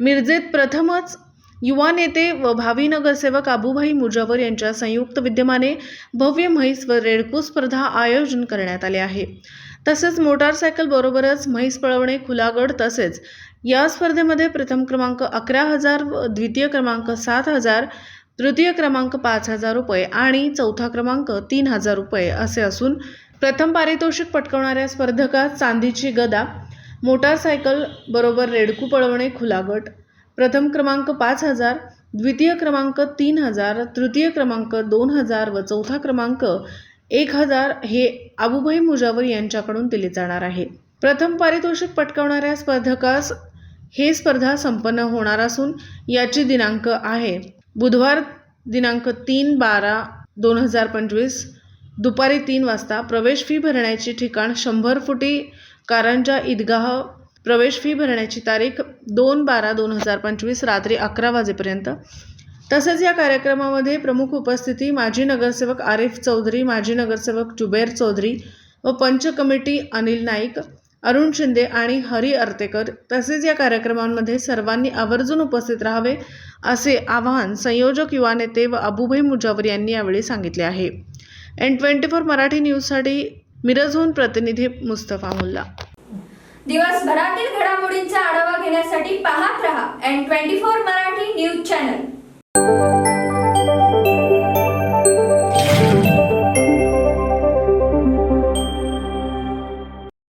मिरजेत प्रथमच युवा नेते व भावी नगरसेवक आबूभाई मुजावर यांच्या संयुक्त विद्यमाने भव्य म्हैस व रेडको स्पर्धा आयोजन करण्यात आले आहे. तसेच मोटारसायकल बरोबरच म्हैस पळवणे खुलागड तसेच या स्पर्धेमध्ये प्रथम क्रमांक अकरा हजार व द्वितीय क्रमांक सात हजार तृतीय क्रमांक पाच हजार रुपये आणि चौथा क्रमांक तीन हजार रुपये असे असून प्रथम पारितोषिक पटकवणाऱ्या स्पर्धकात चांदीची गदा मोटारसायकल बरोबर रेडकू पळवणे खुला गट प्रथम क्रमांक पाच हजार द्वितीय क्रमांक तीन हजार तृतीय क्रमांक दोन हजार व चौथा क्रमांक एक हजार हे आबुभाई मुजावर यांच्याकडून दिले जाणार आहे. प्रथम पारितोषिक पटकावणाऱ्या स्पर्धकास हे स्पर्धा संपन्न होणार असून याची दिनांक आहे. बुधवार दिनांक तीन बारा दोन हजार पंचवीस दुपारी तीन वाजता प्रवेश फी भरण्याची ठिकाण शंभर फुटी कारंजा ईदगाह प्रवेश फी भरण्याची तारीख दोन बारा दोन हजार पंचवीस रात्री अकरा वाजेपर्यंत तसेच या कार्यक्रमामध्ये प्रमुख उपस्थिती माजी नगरसेवक आरिफ चौधरी माजी नगरसेवक जुबेर चौधरी व पंच कमिटी अनिल नाईक अरुण शिंदे आणि हरी अर्तेकर तसेच या कार्यक्रमांमध्ये सर्वांनी आवर्जून उपस्थित राहावे असे आवाहन संयोजक युवा नेते व अबुभाई मुजावर यांनी यावेळी सांगितले आहे. एन ट्वेंटी फोर मराठी न्यूजसाठी मिरजहून प्रतिनिधी मुस्तफा मुल्ला. दिवसभरातील घडामोडींचा आढावा घेण्यासाठी पाहत रहा N twenty four Marathi news channel.